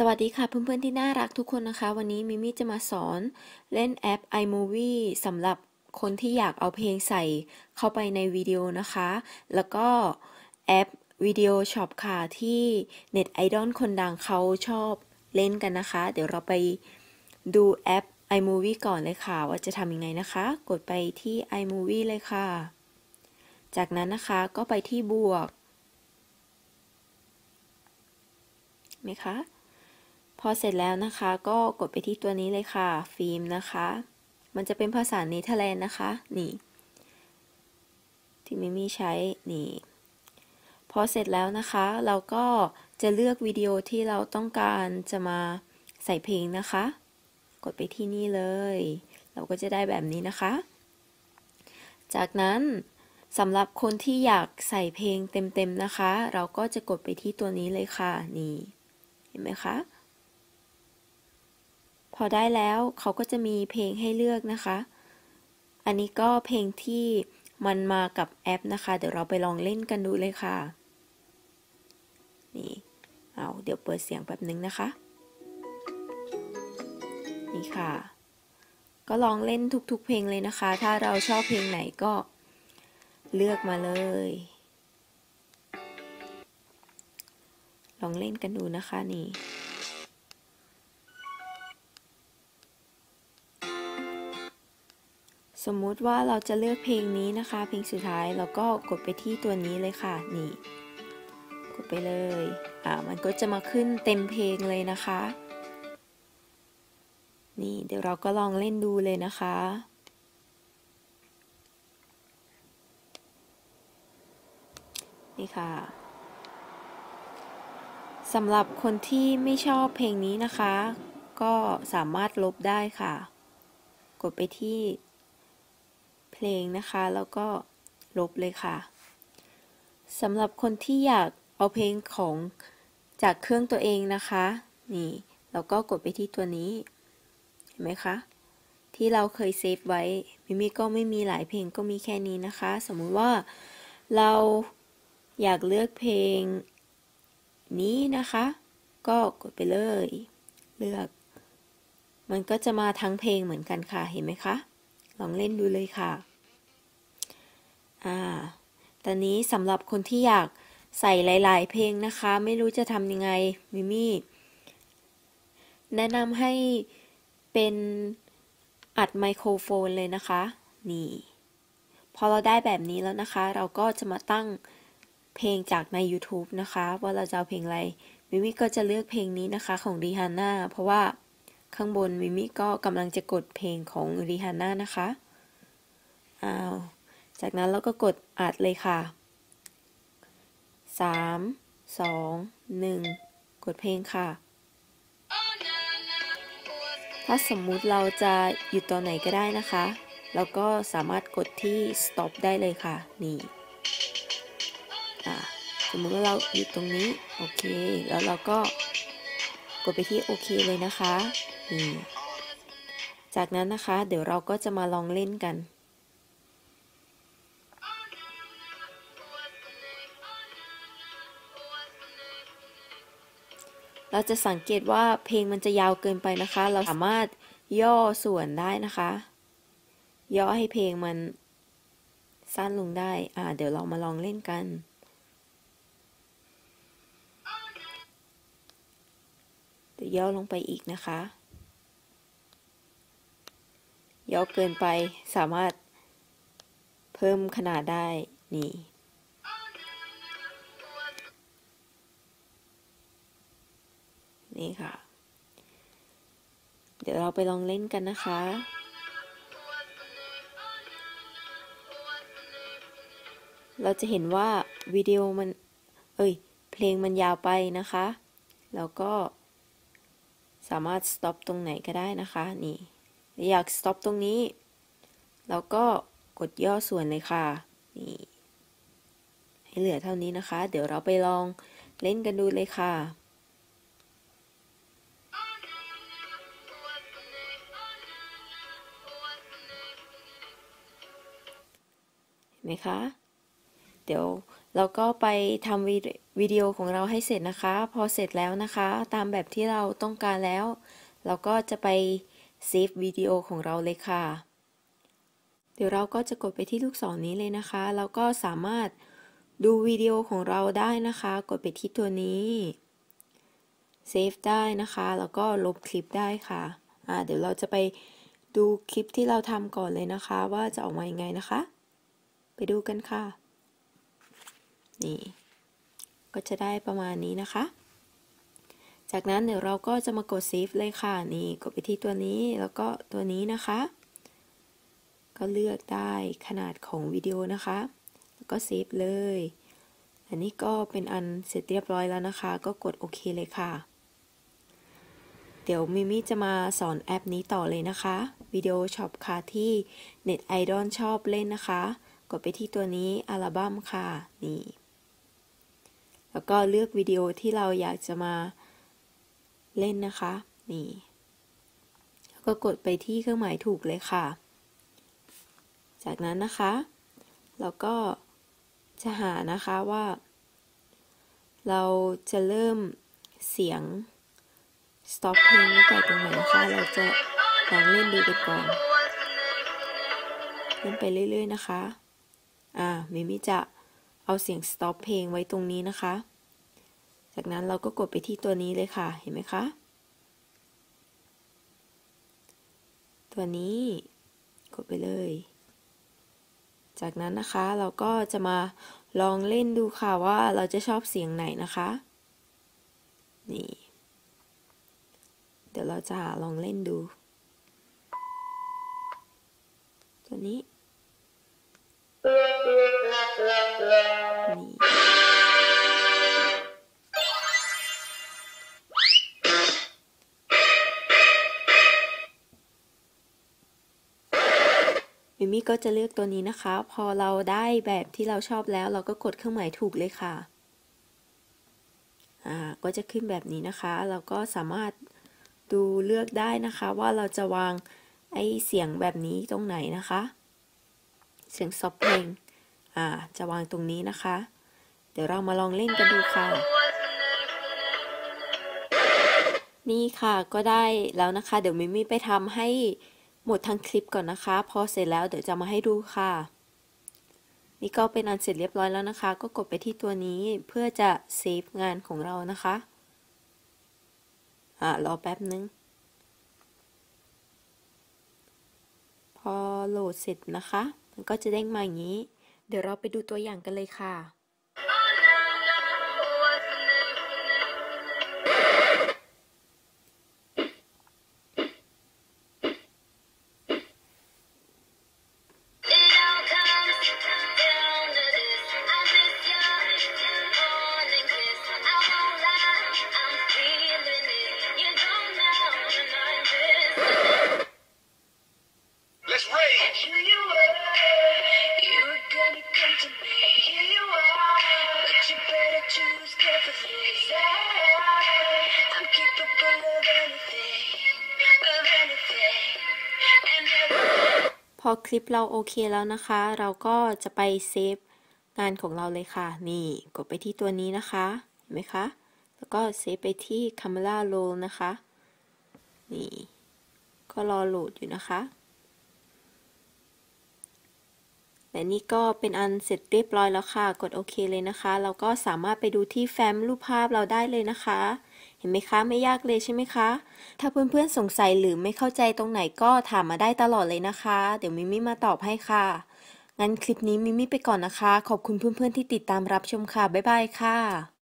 สวัสดีค่ะเพื่อนๆที่น่ารักทุกคนนะคะ วันนี้มิมี่จะมาสอนเล่นแอป iMovie สำหรับคนที่อยากเอาเพลงใส่เข้าไปในวิดีโอนะคะ แล้วก็แอปวิดีโอช็อปค่ะที่เน็ตไอดอลคนดังเขาชอบเล่นกันนะคะ เดี๋ยวเราไปดูแอป iMovie ก่อนเลยค่ะ ว่าจะทำยังไงนะคะ กดไปที่ iMovie เลยค่ะ จากนั้นนะคะก็ไปที่บวกไหมคะ อเสร็จแล้วนะคะก็กดไปที่ตัวนี้เลยค่ะฟิล์มนะคะ มันจะเป็นภาษาเนเธอร์แลนด์นะคะ นี่ ที่มิมี่ใช้นี่พอเสร็จแล้วนะคะ เราก็จะเลือกวิดีโอที่เราต้องการจะมาใส่เพลงนะคะ กดไปที่นี่เลย เราก็จะได้แบบนี้นะคะ จากนั้นสำหรับคนที่อยากใส่เพลงเต็มๆนะคะ เราก็จะกดไปที่ตัวนี้เลยค่ะ นี่ เห็นไหมคะ พอได้แล้วเขาก็จะมีเพลงให้เลือกนะคะ อันนี้ก็เพลงที่มันมากับแอปนะคะ เดี๋ยวเราไปลองเล่นกันดูเลยค่ะ นี่ เอาเดี๋ยวเปิดเสียงแป๊บนึงนะคะ นี่ค่ะ ก็ลองเล่นทุกๆเพลงเลยนะคะ ถ้าเราชอบเพลงไหนก็เลือกมาเลย ลองเล่นกันดูนะคะนี่ สมมุติว่าเราจะเลือกเพลงนี้นะคะ เพลงสุดท้ายเราก็กดไปที่ตัวนี้เลยค่ะ นี่ กดไปเลย อ่า มันก็จะมาขึ้นเต็มเพลงเลยนะคะ นี่เดี๋ยวเราก็ลองเล่นดูเลยนะคะนี่ค่ะสำหรับคนที่ไม่ชอบเพลงนี้นะคะ ก็สามารถลบได้ค่ะ กดไปที่ เพลงนะคะ แล้วก็ลบเลยค่ะสำหรับคนที่อยากเอาเพลงของจากเครื่องตัวเองนะคะ นี่เราก็กดไปที่ตัวนี้ เห็นไหมคะ ที่เราเคยเซฟไว้มิมี่ก็ไม่มีหลายเพลงก็มีแค่นี้นะคะ สมมุติว่าเราอยากเลือกเพลงนี้นะคะ ก็กดไปเลย เลือก มันก็จะมาทั้งเพลงเหมือนกันค่ะ เห็นไหมคะ ลองเล่นดูเลยค่ะ อ่า ตอนนี้สำหรับคนที่อยากใส่หลาย ๆ เพลงนะคะ ไม่รู้จะทำยังไง มิมี่ แนะนำให้เป็นอัดไมโครโฟนเลยนะคะ นี่ พอเราได้แบบนี้แล้วนะคะ เราก็จะมาตั้งเพลงจากใน YouTube นะคะ ว่าเราจะเอาเพลงอะไรมิมี่ก็จะเลือกเพลงนี้นะคะของรีฮาน่าเพราะว่า ข้างบนมิมิก็กำลังจะกดเพลงของริฮาน่านะคะอ้าวจากนั้นเราก็กดอัดเลยค่ะ 3 2 1 กดเพลงค่ะ ถ้าสมมุติเราจะหยุดตอนไหนก็ได้นะคะเราก็สามารถกดที่ stop ได้เลยค่ะ นี่สมมุติว่าเราหยุดตรงนี้ โอเค แล้วเราก็กดไปที่โอเคเลยนะคะ นี่จากนั้นนะคะ เดี๋ยวเราก็จะมาลองเล่นกัน เราจะสังเกตว่าเพลงมันจะยาวเกินไปนะคะ เราสามารถย่อส่วนได้นะคะ ย่อให้เพลงมันสั้นลงได้ อ่า เดี๋ยวเรามาลองเล่นกันเดี๋ยวย่อลงไปอีกนะคะ ย่อเกินไปสามารถเพิ่มขนาดได้นี่ นี่ค่ะ เดี๋ยวเราไปลองเล่นกันนะคะเราจะเห็นว่าวิดีโอมัน เอ้ย เพลงมันยาวไปนะคะ แล้วก็สามารถ stop ตรงไหนก็ได้นะคะ นี่ อยาก stop ตรงนี้ แล้วก็กดย่อส่วนเลยค่ะ นี่ ให้เหลือเท่านี้นะคะ เดี๋ยวเราไปลองเล่นกันดูเลยค่ะเห็นไหมคะ เดี๋ยวแล้วก็ไปทำวิดีโอของเราให้เสร็จนะคะ พอเสร็จแล้วนะคะ ตามแบบที่เราต้องการแล้ว เราก็จะไป เซฟวิดีโอของเราเลยค่ะ เดี๋ยวเราก็จะกดไปที่ลูกศรนนี้เลยนะคะ แล้วก็สามารถดูวิดีโอของเราได้นะคะ กดไปที่ตัวนี้เซฟได้นะคะ แล้วก็ลบคลิปได้ค่ะอ่าเดี๋ยวเราจะไปดูคลิปที่เราทำก่อนเลยนะคะ ว่าจะออกมายังไงนะคะ ไปดูกันค่ะ นี่ ก็จะได้ประมาณนี้นะคะ จากนั้นเดี๋ยวเราก็จะมากดเซฟเลยค่ะ นี่กดไปที่ตัวนี้แล้วก็ตัวนี้นะคะ ก็เลือกได้ขนาดของวิดีโอนะคะ แล้วก็เซฟเลย อันนี้ก็เป็นอันเสร็จเรียบร้อยแล้วนะคะ ก็กดโอเคเลยค่ะ เดี๋ยวมิมิจะมาสอนแอปนี้ต่อเลยนะคะ วิดีโอช็อปค่ะที่ Net Idol ชอบเล่นนะคะ กดไปที่ตัวนี้อัลบั้มค่ะ นี่ แล้วก็เลือกวิดีโอที่เราอยากจะมา เล่นนะคะ นี่แล้วก็กดไปที่เครื่องหมายถูกเลยค่ะ จากนั้นนะคะเราก็จะหานะคะว่า เราจะเริ่มเสียง stop เพลงแต่ตรงไหนคะ เราจะลองเล่นดูกันก่อนเล่นไปเรื่อยๆนะคะ อ่ามิมิจะเอาเสียง stop เพลงไว้ตรงนี้นะคะ จากนั้นเราก็กดไปที่ตัวนี้เลยค่ะ เห็นไหมคะ ตัวนี้กดไปเลย จากนั้นนะคะเราก็จะมาลองเล่นดูค่ะว่าเราจะชอบเสียงไหนนะคะ นี่ เดี๋ยวเราจะลองเล่นดู ตัวนี้ มิมี่ก็จะเลือกตัวนี้นะคะ พอเราได้แบบที่เราชอบแล้ว เราก็กดเครื่องหมายถูกเลยค่ะอ่าก็จะขึ้นแบบนี้นะคะ เราก็สามารถดูเลือกได้นะคะ ว่าเราจะวางไอเสียงแบบนี้ตรงไหนนะคะ เสียงซอฟเพลงอ่าจะวางตรงนี้นะคะ เดี๋ยวเรามาลองเล่นกันดูค่ะ นี่ค่ะก็ได้แล้วนะคะ เดี๋ยวมิมี่ไปทำให้ หมดทั้งคลิปก่อนนะคะ พอเสร็จแล้วเดี๋ยวจะมาให้ดูค่ะ นี่ก็เป็นอันเสร็จเรียบร้อยแล้วนะคะ ก็กดไปที่ตัวนี้เพื่อจะเซฟงานของเรานะคะอ่ารอแป๊บนึง พอโหลดเสร็จนะคะ มันก็จะเด้งมาอย่างนี้ เดี๋ยวเราไปดูตัวอย่างกันเลยค่ะ อคลิปเราโอเคแล้วนะคะ เราก็จะไปเซฟงานของเราเลยค่ะ นี่กดไปที่ตัวนี้นะคะ เห็นไหมคะ แล้วก็เซฟไปที่ Camera Roll นะคะ นี่ ก็รอโหลดอยู่นะคะ และนี่ก็เป็นอันเสร็จเรียบร้อยแล้วค่ะ กดโอเคเลยนะคะ เราก็สามารถไปดูที่แฟ้มรูปภาพเราได้เลยนะคะ เห็นไหมคะไม่ยากเลยใช่ไหมคะ ถ้าเพื่อนๆสงสัยหรือไม่เข้าใจตรงไหนก็ถามมาได้ตลอดเลยนะคะ เดี๋ยวมิมี่มาตอบให้ค่ะ งั้นคลิปนี้มิมี่ไปก่อนนะคะ ขอบคุณเพื่อนๆที่ติดตามรับชมค่ะ บ๊ายบายค่ะ